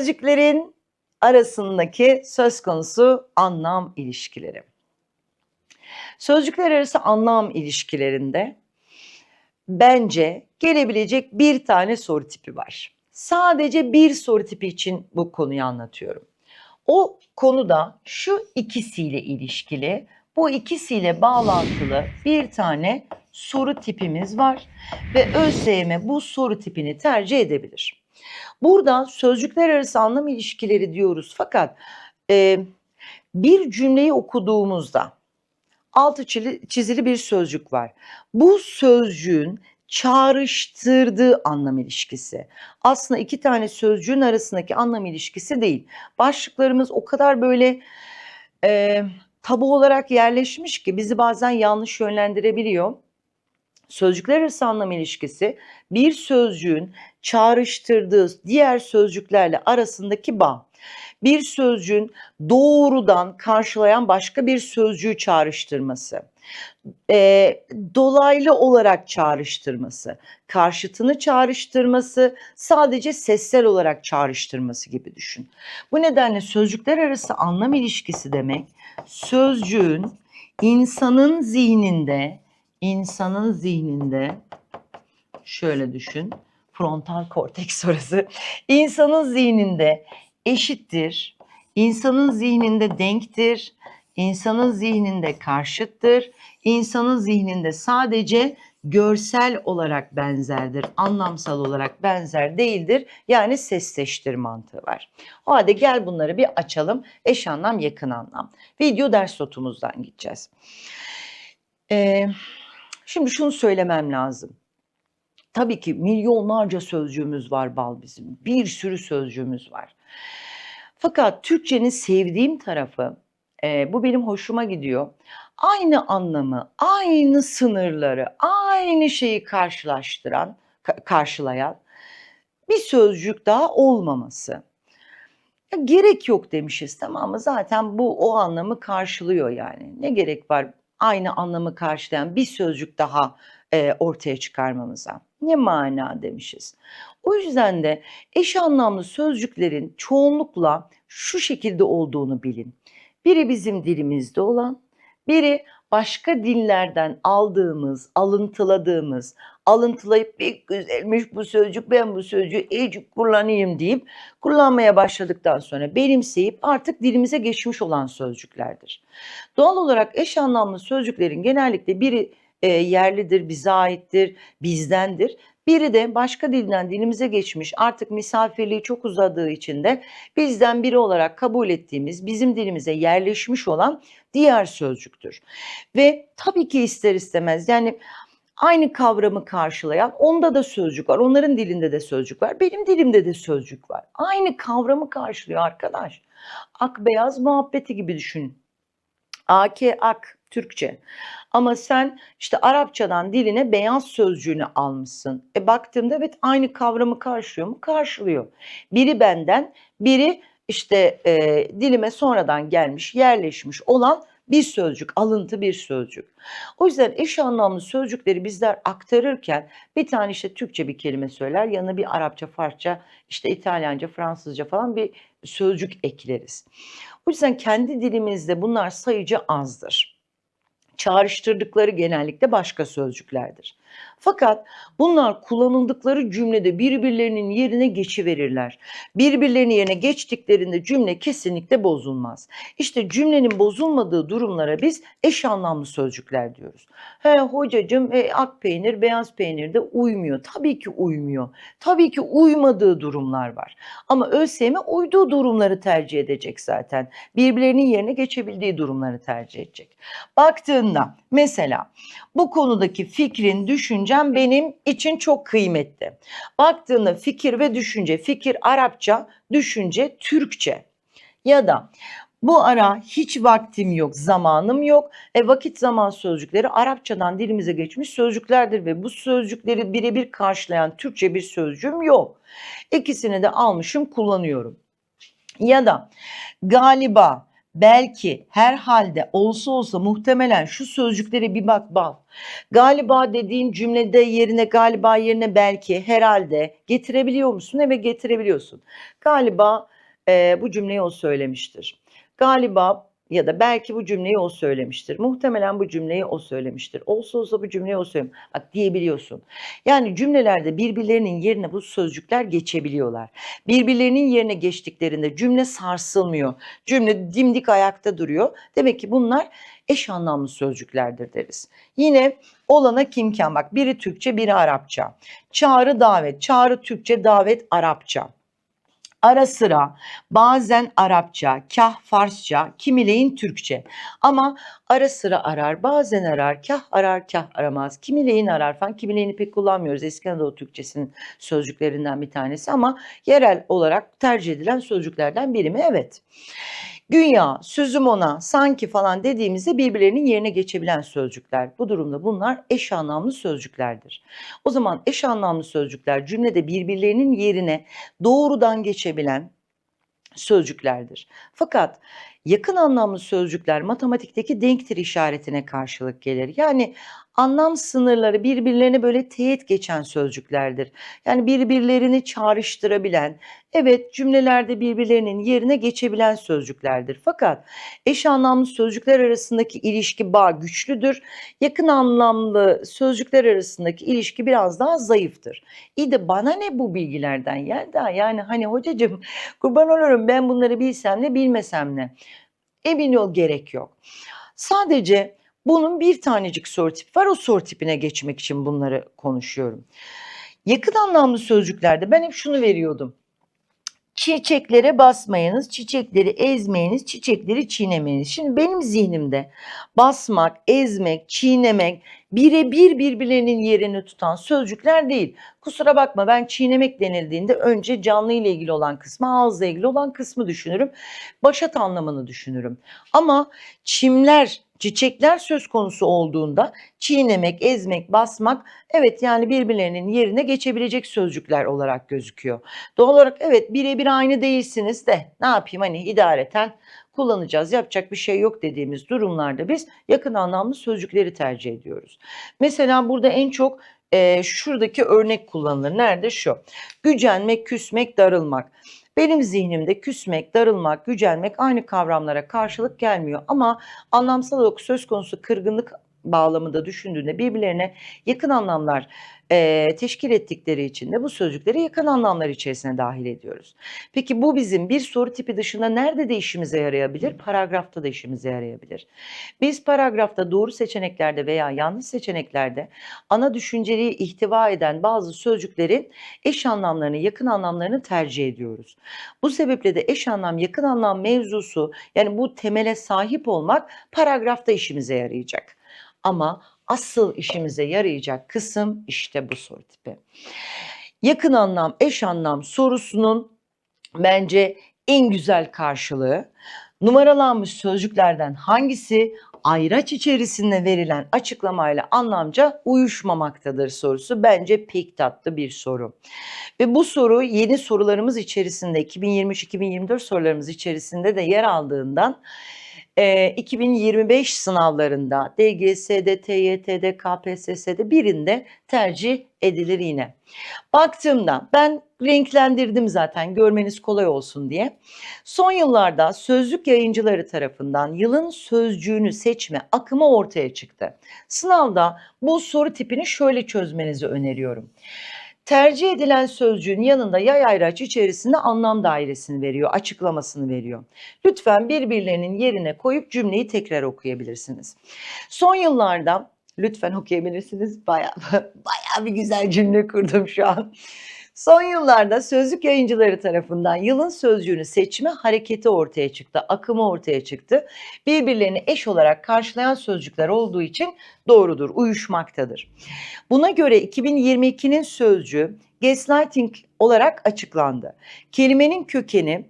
Sözcüklerin arasındaki söz konusu anlam ilişkileri. Sözcükler arası anlam ilişkilerinde bence gelebilecek bir tane soru tipi var. Sadece bir soru tipi için bu konuyu anlatıyorum. O konuda şu ikisiyle ilişkili, bu ikisiyle bağlantılı bir tane soru tipimiz var ve ÖSYM bu soru tipini tercih edebilir. Burada sözcükler arası anlam ilişkileri diyoruz fakat e, bir cümleyi okuduğumuzda altı çizili bir sözcük var. Bu sözcüğün çağrıştırdığı anlam ilişkisi. Aslında iki tane sözcüğün arasındaki anlam ilişkisi değil. Başlıklarımız o kadar böyle e, tabu olarak yerleşmiş ki bizi bazen yanlış yönlendirebiliyor. Sözcükler arası anlam ilişkisi bir sözcüğün çağrıştırdığı diğer sözcüklerle arasındaki bağ. Bir sözcüğün doğrudan karşılayan başka bir sözcüğü çağrıştırması. Eee, dolaylı olarak çağrıştırması, karşıtını çağrıştırması, sadece sessel olarak çağrıştırması gibi düşün. Bu nedenle sözcükler arası anlam ilişkisi demek sözcüğün insanın zihninde, insanın zihninde şöyle düşün. Frontal korteks orası. İnsanın zihninde eşittir. insanın zihninde denktir. insanın zihninde karşıttır. insanın zihninde sadece görsel olarak benzerdir. Anlamsal olarak benzer değildir. Yani sesleştir mantığı var. O halde gel bunları bir açalım. Eş anlam, yakın anlam. Video ders notumuzdan gideceğiz. Ee, şimdi şunu söylemem lazım. Tabii ki milyonlarca sözcüğümüz var bal bizim. Bir sürü sözcüğümüz var. Fakat Türkçenin sevdiğim tarafı, e, bu benim hoşuma gidiyor. Aynı anlamı, aynı sınırları, aynı şeyi karşılaştıran, ka- karşılayan bir sözcük daha olmaması. Ya gerek yok demişiz tamam mı? Zaten bu o anlamı karşılıyor yani. Ne gerek var aynı anlamı karşılayan bir sözcük daha e, ortaya çıkarmamıza? Ne mana demişiz. O yüzden de eş anlamlı sözcüklerin çoğunlukla şu şekilde olduğunu bilin. Biri bizim dilimizde olan, biri başka dillerden aldığımız, alıntıladığımız, alıntılayıp bir güzelmiş bu sözcük ben bu sözcüğü iyice kullanayım deyip kullanmaya başladıktan sonra benimseyip artık dilimize geçmiş olan sözcüklerdir. Doğal olarak eş anlamlı sözcüklerin genellikle biri e, yerlidir, bize aittir, bizdendir. Biri de başka dilden dilimize geçmiş artık misafirliği çok uzadığı için de bizden biri olarak kabul ettiğimiz bizim dilimize yerleşmiş olan diğer sözcüktür. Ve tabii ki ister istemez yani aynı kavramı karşılayan onda da sözcük var. Onların dilinde de sözcük var. Benim dilimde de sözcük var. Aynı kavramı karşılıyor arkadaş. Ak beyaz muhabbeti gibi düşünün. AK ak Türkçe. Ama sen işte Arapçadan diline beyaz sözcüğünü almışsın. E baktığımda evet aynı kavramı karşılıyor mu? Karşılıyor. Biri benden, biri işte e, dilime sonradan gelmiş, yerleşmiş olan bir sözcük, alıntı bir sözcük. O yüzden eş anlamlı sözcükleri bizler aktarırken bir tane işte Türkçe bir kelime söyler, yanına bir Arapça, Farsça, işte İtalyanca, Fransızca falan bir sözcük ekleriz. O yüzden kendi dilimizde bunlar sayıcı azdır. Çağrıştırdıkları genellikle başka sözcüklerdir. Fakat bunlar kullanıldıkları cümlede birbirlerinin yerine geçiverirler. Birbirlerinin yerine geçtiklerinde cümle kesinlikle bozulmaz. İşte cümlenin bozulmadığı durumlara biz eş anlamlı sözcükler diyoruz. He hocacığım e, ak peynir beyaz peynir de uymuyor. Tabii ki uymuyor. Tabii ki uymadığı durumlar var. Ama ÖSYM uyduğu durumları tercih edecek zaten. Birbirlerinin yerine geçebildiği durumları tercih edecek. Baktığında mesela bu konudaki fikrin, düşüncem benim için çok kıymetli. Baktığında fikir ve düşünce, fikir Arapça, düşünce Türkçe. Ya da bu ara hiç vaktim yok, zamanım yok. E vakit zaman sözcükleri Arapçadan dilimize geçmiş sözcüklerdir ve bu sözcükleri birebir karşılayan Türkçe bir sözcüğüm yok. İkisini de almışım, kullanıyorum. Ya da galiba, belki, herhalde, olsa olsa, muhtemelen şu sözcüklere bir bak bal. Galiba dediğin cümlede yerine galiba yerine belki, herhalde getirebiliyor musun? Evet getirebiliyorsun. Galiba e, bu cümleyi o söylemiştir. Galiba ya da belki bu cümleyi o söylemiştir. Muhtemelen bu cümleyi o söylemiştir. Olsa olsa bu cümleyi o söylemiş. Bak diyebiliyorsun. Yani cümlelerde birbirlerinin yerine bu sözcükler geçebiliyorlar. Birbirlerinin yerine geçtiklerinde cümle sarsılmıyor. Cümle dimdik ayakta duruyor. Demek ki bunlar eş anlamlı sözcüklerdir deriz. Yine olana kimken bak biri Türkçe biri Arapça. Çağrı davet. Çağrı Türkçe davet Arapça. Ara sıra bazen Arapça, kah Farsça, kimileyin Türkçe. Ama ara sıra arar, bazen arar, kah arar, kah aramaz. Kimileyin arar falan. Kimileyini pek kullanmıyoruz. Eski Anadolu Türkçesinin sözcüklerinden bir tanesi ama yerel olarak tercih edilen sözcüklerden biri mi? Evet. Güya, sözüm ona, sanki falan dediğimizde birbirlerinin yerine geçebilen sözcükler. Bu durumda bunlar eş anlamlı sözcüklerdir. O zaman eş anlamlı sözcükler cümlede birbirlerinin yerine doğrudan geçebilen sözcüklerdir. Fakat yakın anlamlı sözcükler matematikteki denktir işaretine karşılık gelir. Yani anlam sınırları birbirlerine böyle teğet geçen sözcüklerdir. Yani birbirlerini çağrıştırabilen, evet cümlelerde birbirlerinin yerine geçebilen sözcüklerdir. Fakat eş anlamlı sözcükler arasındaki ilişki bağ güçlüdür. Yakın anlamlı sözcükler arasındaki ilişki biraz daha zayıftır. İyi de bana ne bu bilgilerden Yelda? Yani hani hocacığım kurban olurum ben bunları bilsem ne bilmesem ne. Emin ol gerek yok. Sadece bunun bir tanecik soru tipi var. O soru tipine geçmek için bunları konuşuyorum. Yakın anlamlı sözcüklerde ben hep şunu veriyordum. Çiçeklere basmayınız, çiçekleri ezmeyiniz, çiçekleri çiğnemeyiniz. Şimdi benim zihnimde basmak, ezmek, çiğnemek birebir birbirlerinin yerini tutan sözcükler değil. Kusura bakma ben çiğnemek denildiğinde önce canlı ile ilgili olan kısmı, ağızla ilgili olan kısmı düşünürüm. Başat anlamını düşünürüm. Ama çimler, çiçekler söz konusu olduğunda çiğnemek, ezmek, basmak evet yani birbirlerinin yerine geçebilecek sözcükler olarak gözüküyor. Doğal olarak evet birebir aynı değilsiniz de ne yapayım hani idareten kullanacağız yapacak bir şey yok dediğimiz durumlarda biz yakın anlamlı sözcükleri tercih ediyoruz. Mesela burada en çok e, şuradaki örnek kullanılır. Nerede şu? Gücenmek, küsmek, darılmak. Benim zihnimde küsmek, darılmak, gücenmek aynı kavramlara karşılık gelmiyor. Ama anlamsal olarak söz konusu kırgınlık bağlamında düşündüğünde birbirlerine yakın anlamlar e, teşkil ettikleri için de bu sözcükleri yakın anlamlar içerisine dahil ediyoruz. Peki bu bizim bir soru tipi dışında nerede de işimize yarayabilir? Paragrafta da işimize yarayabilir. Biz paragrafta doğru seçeneklerde veya yanlış seçeneklerde ana düşünceliği ihtiva eden bazı sözcüklerin eş anlamlarını, yakın anlamlarını tercih ediyoruz. Bu sebeple de eş anlam, yakın anlam mevzusu yani bu temele sahip olmak paragrafta işimize yarayacak. Ama asıl işimize yarayacak kısım işte bu soru tipi. Yakın anlam, eş anlam sorusunun bence en güzel karşılığı numaralanmış sözcüklerden hangisi ayraç içerisinde verilen açıklamayla anlamca uyuşmamaktadır sorusu bence pek tatlı bir soru. Ve bu soru yeni sorularımız içerisinde 2023-2024 sorularımız içerisinde de yer aldığından 2025 sınavlarında DGS'de, TYT'de, KPSS'de birinde tercih edilir yine. Baktığımda ben renklendirdim zaten görmeniz kolay olsun diye. Son yıllarda sözlük yayıncıları tarafından yılın sözcüğünü seçme akımı ortaya çıktı. Sınavda bu soru tipini şöyle çözmenizi öneriyorum. Tercih edilen sözcüğün yanında yay ayraç içerisinde anlam dairesini veriyor, açıklamasını veriyor. Lütfen birbirlerinin yerine koyup cümleyi tekrar okuyabilirsiniz. Son yıllarda lütfen okuyabilirsiniz. Baya baya bir güzel cümle kurdum şu an. Son yıllarda sözlük yayıncıları tarafından yılın sözcüğünü seçme hareketi ortaya çıktı, akımı ortaya çıktı. Birbirlerini eş olarak karşılayan sözcükler olduğu için doğrudur, uyuşmaktadır. Buna göre 2022'nin sözcüğü gaslighting olarak açıklandı. Kelimenin kökeni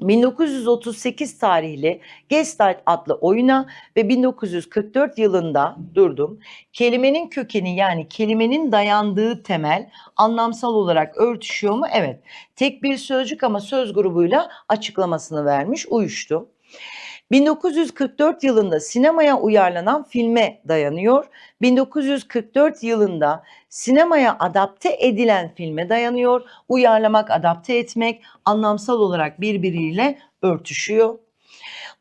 1938 tarihli Gestalt adlı oyuna ve 1944 yılında durdum. Kelimenin kökeni yani kelimenin dayandığı temel anlamsal olarak örtüşüyor mu? Evet. Tek bir sözcük ama söz grubuyla açıklamasını vermiş, uyuştu. 1944 yılında sinemaya uyarlanan filme dayanıyor. 1944 yılında sinemaya adapte edilen filme dayanıyor. Uyarlamak, adapte etmek anlamsal olarak birbiriyle örtüşüyor.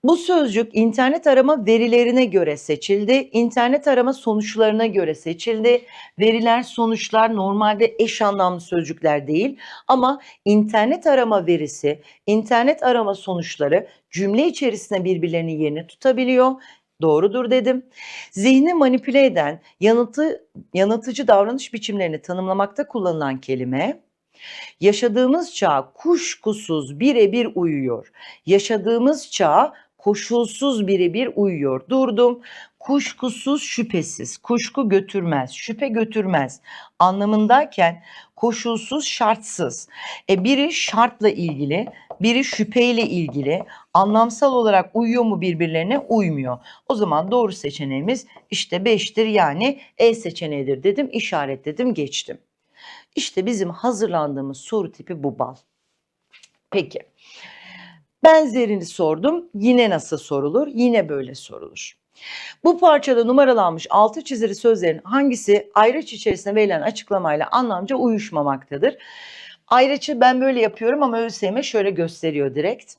Bu sözcük internet arama verilerine göre seçildi. İnternet arama sonuçlarına göre seçildi. Veriler, sonuçlar normalde eş anlamlı sözcükler değil ama internet arama verisi, internet arama sonuçları cümle içerisinde birbirlerinin yerini tutabiliyor. Doğrudur dedim. Zihni manipüle eden, yanıtı, yanıltıcı davranış biçimlerini tanımlamakta kullanılan kelime yaşadığımız çağ kuşkusuz birebir uyuyor. Yaşadığımız çağ koşulsuz birebir uyuyor. Durdum. Kuşkusuz şüphesiz, kuşku götürmez, şüphe götürmez anlamındayken koşulsuz şartsız. E biri şartla ilgili, biri şüpheyle ilgili. Anlamsal olarak uyuyor mu birbirlerine? Uymuyor. O zaman doğru seçeneğimiz işte 5'tir yani E seçeneğidir dedim, işaretledim, geçtim. İşte bizim hazırlandığımız soru tipi bu bal. Peki. Benzerini sordum. Yine nasıl sorulur? Yine böyle sorulur. Bu parçada numaralanmış altı çizili sözlerin hangisi ayrıç içerisinde verilen açıklamayla anlamca uyuşmamaktadır? Ayrıçı ben böyle yapıyorum ama ÖSYM şöyle gösteriyor direkt.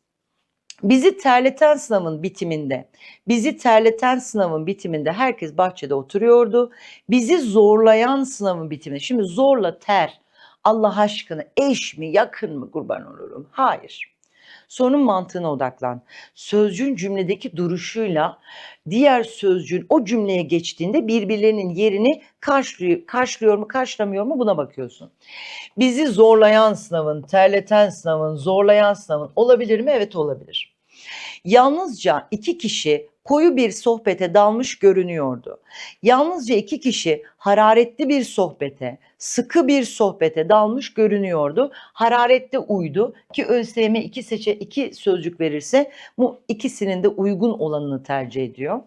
Bizi terleten sınavın bitiminde, bizi terleten sınavın bitiminde herkes bahçede oturuyordu. Bizi zorlayan sınavın bitiminde, şimdi zorla ter, Allah aşkına eş mi, yakın mı kurban olurum? Hayır. Sorunun mantığına odaklan. Sözcüğün cümledeki duruşuyla diğer sözcüğün o cümleye geçtiğinde birbirlerinin yerini karşılıyor, karşılıyor mu, karşılamıyor mu buna bakıyorsun. Bizi zorlayan sınavın, terleten sınavın, zorlayan sınavın olabilir mi? Evet olabilir. Yalnızca iki kişi koyu bir sohbete dalmış görünüyordu. Yalnızca iki kişi hararetli bir sohbete, sıkı bir sohbete dalmış görünüyordu. Hararetli uydu ki ÖSYM iki seçe iki sözcük verirse bu ikisinin de uygun olanını tercih ediyor.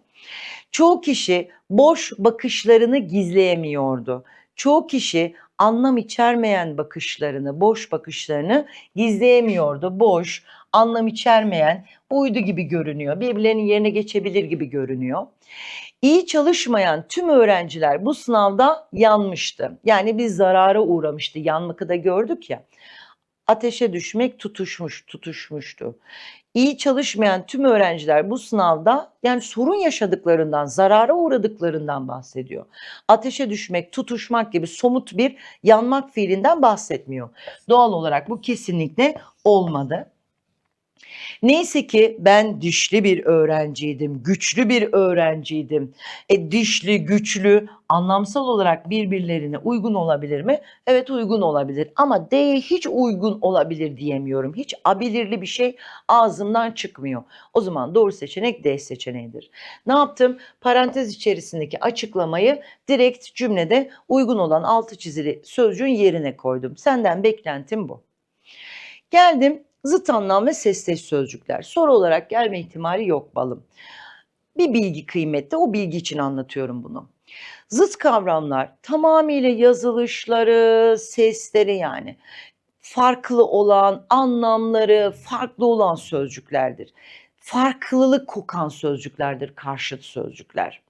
Çoğu kişi boş bakışlarını gizleyemiyordu. Çoğu kişi anlam içermeyen bakışlarını, boş bakışlarını gizleyemiyordu. Boş, anlam içermeyen, uydu gibi görünüyor. Birbirlerinin yerine geçebilir gibi görünüyor. İyi çalışmayan tüm öğrenciler bu sınavda yanmıştı. Yani bir zarara uğramıştı. Yanmakı da gördük ya. Ateşe düşmek tutuşmuş, tutuşmuştu. İyi çalışmayan tüm öğrenciler bu sınavda yani sorun yaşadıklarından, zarara uğradıklarından bahsediyor. Ateşe düşmek, tutuşmak gibi somut bir yanmak fiilinden bahsetmiyor. Doğal olarak bu kesinlikle olmadı. Neyse ki ben dişli bir öğrenciydim, güçlü bir öğrenciydim. E dişli, güçlü anlamsal olarak birbirlerine uygun olabilir mi? Evet uygun olabilir ama D'ye hiç uygun olabilir diyemiyorum. Hiç abilirli bir şey ağzımdan çıkmıyor. O zaman doğru seçenek D seçeneğidir. Ne yaptım? Parantez içerisindeki açıklamayı direkt cümlede uygun olan altı çizili sözcüğün yerine koydum. Senden beklentim bu. Geldim Zıt anlam ve sesleş sözcükler. Soru olarak gelme ihtimali yok balım. Bir bilgi kıymetli, o bilgi için anlatıyorum bunu. Zıt kavramlar tamamıyla yazılışları, sesleri yani farklı olan, anlamları farklı olan sözcüklerdir. Farklılık kokan sözcüklerdir karşıt sözcükler.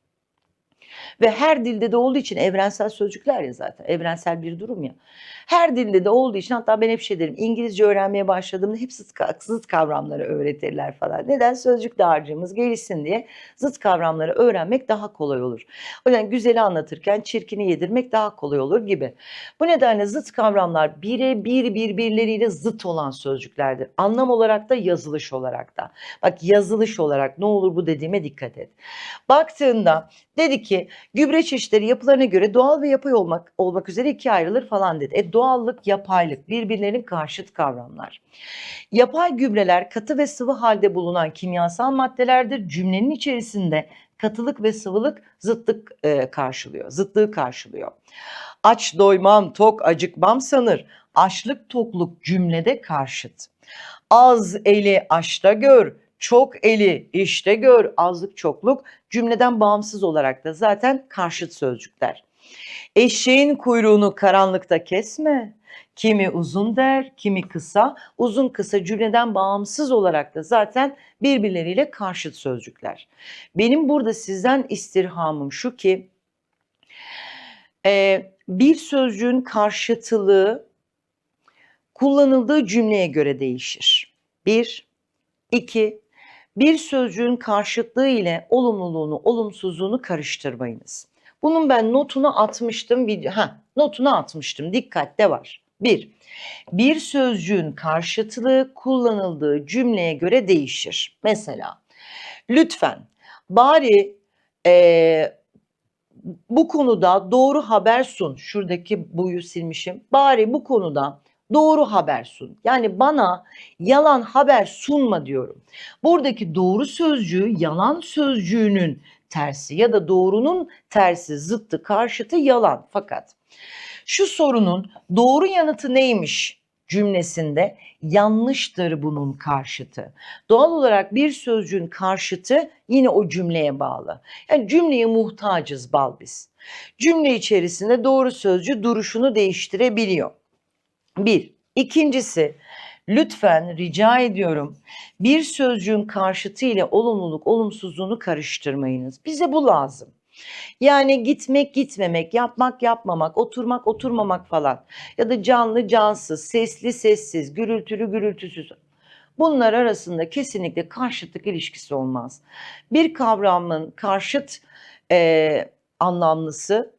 Ve her dilde de olduğu için evrensel sözcükler ya zaten. Evrensel bir durum ya. Her dilde de olduğu için hatta ben hep şey derim. İngilizce öğrenmeye başladığımda hep zıt, zıt kavramları öğretirler falan. Neden? Sözcük dağarcığımız gelişsin diye zıt kavramları öğrenmek daha kolay olur. O yüzden güzeli anlatırken çirkini yedirmek daha kolay olur gibi. Bu nedenle zıt kavramlar birebir birbirleriyle zıt olan sözcüklerdir. Anlam olarak da yazılış olarak da. Bak yazılış olarak ne olur bu dediğime dikkat et. Baktığında dedi ki gübre çeşitleri yapılarına göre doğal ve yapay olmak olmak üzere ikiye ayrılır falan dedi. E doğallık, yapaylık birbirlerinin karşıt kavramlar. Yapay gübreler katı ve sıvı halde bulunan kimyasal maddelerdir. Cümlenin içerisinde katılık ve sıvılık zıtlık e, karşılıyor. Zıtlığı karşılıyor. Aç doymam, tok acıkmam sanır. Açlık tokluk cümlede karşıt. Az eli aşta gör, çok eli işte gör, azlık çokluk cümleden bağımsız olarak da zaten karşıt sözcükler. Eşeğin kuyruğunu karanlıkta kesme. Kimi uzun der, kimi kısa. Uzun kısa cümleden bağımsız olarak da zaten birbirleriyle karşıt sözcükler. Benim burada sizden istirhamım şu ki e, bir sözcüğün karşıtılığı kullanıldığı cümleye göre değişir. Bir, iki, bir sözcüğün karşıtlığı ile olumluluğunu, olumsuzluğunu karıştırmayınız. Bunun ben notunu atmıştım. Video, ha, notunu atmıştım. Dikkatte var. Bir, bir sözcüğün karşıtlığı kullanıldığı cümleye göre değişir. Mesela, lütfen bari eee, bu konuda doğru haber sun. Şuradaki buyu silmişim. Bari bu konuda doğru haber sun. Yani bana yalan haber sunma diyorum. Buradaki doğru sözcüğü yalan sözcüğünün tersi ya da doğrunun tersi, zıttı, karşıtı yalan. Fakat şu sorunun doğru yanıtı neymiş cümlesinde yanlıştır bunun karşıtı. Doğal olarak bir sözcüğün karşıtı yine o cümleye bağlı. Yani cümleye muhtacız bal biz. Cümle içerisinde doğru sözcü duruşunu değiştirebiliyor. Bir. İkincisi lütfen rica ediyorum bir sözcüğün karşıtı ile olumluluk olumsuzluğunu karıştırmayınız. Bize bu lazım. Yani gitmek gitmemek, yapmak yapmamak, oturmak oturmamak falan ya da canlı cansız, sesli sessiz, gürültülü gürültüsüz. Bunlar arasında kesinlikle karşıtlık ilişkisi olmaz. Bir kavramın karşıt e, anlamlısı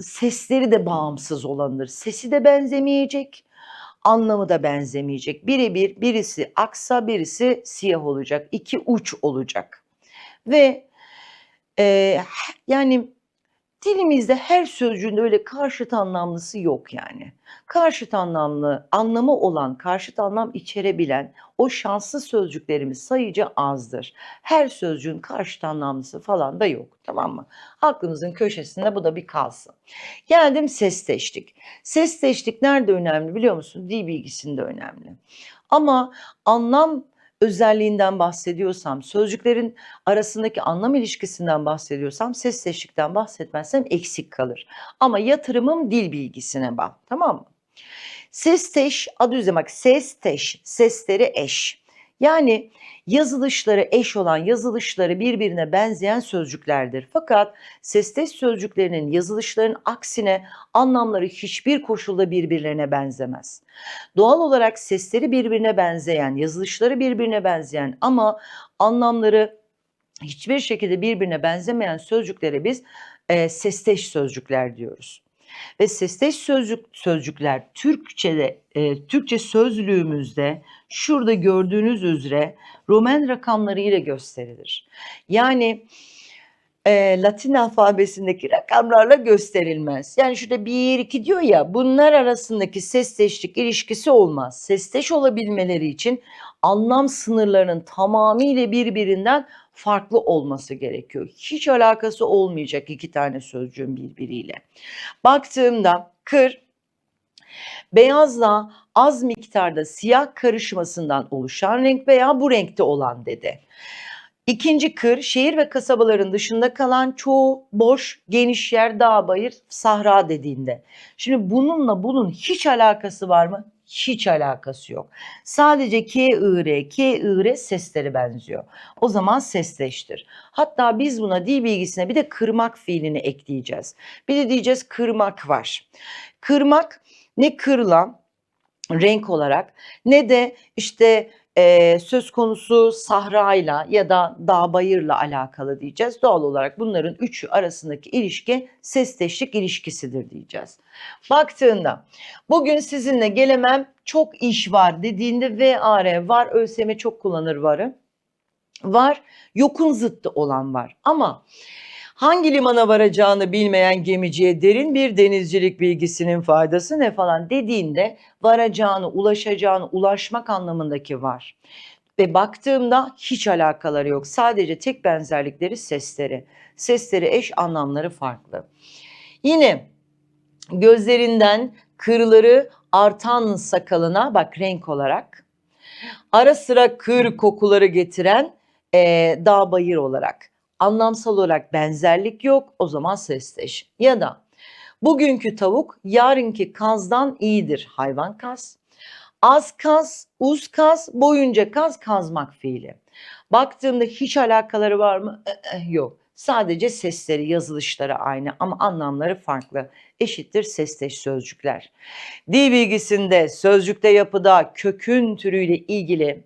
sesleri de bağımsız olandır. Sesi de benzemeyecek, anlamı da benzemeyecek. Birebir birisi aksa birisi siyah olacak. İki uç olacak. Ve e, yani dilimizde her sözcüğün öyle karşıt anlamlısı yok yani. Karşıt anlamlı, anlamı olan, karşıt anlam içerebilen o şanslı sözcüklerimiz sayıca azdır. Her sözcüğün karşıt anlamlısı falan da yok tamam mı? Aklımızın köşesinde bu da bir kalsın. Geldim sesteşlik. Sesteşlik nerede önemli biliyor musun? Dil bilgisinde önemli. Ama anlam özelliğinden bahsediyorsam, sözcüklerin arasındaki anlam ilişkisinden bahsediyorsam, sesteşlikten bahsetmezsem eksik kalır. Ama yatırımım dil bilgisine bak, tamam mı? Sesteş, adı üzerine bak, sesteş, sesleri eş. Yani yazılışları eş olan, yazılışları birbirine benzeyen sözcüklerdir. Fakat sesteş sözcüklerinin yazılışların aksine anlamları hiçbir koşulda birbirlerine benzemez. Doğal olarak sesleri birbirine benzeyen, yazılışları birbirine benzeyen ama anlamları hiçbir şekilde birbirine benzemeyen sözcüklere biz e, sesteş sözcükler diyoruz. Ve sesteş sözcük sözcükler Türkçe'de e, Türkçe sözlüğümüzde şurada gördüğünüz üzere Roman rakamları ile gösterilir. Yani e, Latin alfabesindeki rakamlarla gösterilmez. Yani şurada bir iki diyor ya bunlar arasındaki sesteşlik ilişkisi olmaz. Sesteş olabilmeleri için anlam sınırlarının tamamıyla birbirinden farklı olması gerekiyor. Hiç alakası olmayacak iki tane sözcüğün birbiriyle. Baktığımda kır beyazla az miktarda siyah karışmasından oluşan renk veya bu renkte olan dedi. İkinci kır, şehir ve kasabaların dışında kalan çoğu boş, geniş yer, dağ, bayır, sahra dediğinde. Şimdi bununla bunun hiç alakası var mı? Hiç alakası yok. Sadece K, I, K, I, sesleri benziyor. O zaman sesleştir. Hatta biz buna dil bilgisine bir de kırmak fiilini ekleyeceğiz. Bir de diyeceğiz kırmak var. Kırmak ne kırılan renk olarak ne de işte e, söz konusu sahrayla ya da dağ bayırla alakalı diyeceğiz. Doğal olarak bunların üçü arasındaki ilişki sesteşlik ilişkisidir diyeceğiz. Baktığında bugün sizinle gelemem çok iş var dediğinde VAR var ÖSYM çok kullanır varı. Var yokun zıttı olan var ama hangi limana varacağını bilmeyen gemiciye derin bir denizcilik bilgisinin faydası ne falan dediğinde varacağını, ulaşacağını, ulaşmak anlamındaki var. Ve baktığımda hiç alakaları yok. Sadece tek benzerlikleri sesleri. Sesleri eş anlamları farklı. Yine gözlerinden kırları artan sakalına bak renk olarak ara sıra kır kokuları getiren e, dağ bayır olarak anlamsal olarak benzerlik yok o zaman sesteş. Ya da Bugünkü tavuk yarınki kazdan iyidir. Hayvan kaz. Az kaz, uz kaz, boyunca kaz, kazmak fiili. Baktığımda hiç alakaları var mı? Yok. Sadece sesleri, yazılışları aynı ama anlamları farklı. Eşittir sesteş sözcükler. Dil bilgisinde, sözcükte yapıda, kökün türüyle ilgili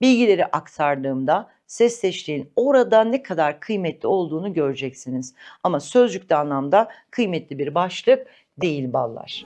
bilgileri aktardığımda sesleştiğin orada ne kadar kıymetli olduğunu göreceksiniz. Ama sözcükte anlamda kıymetli bir başlık değil ballar.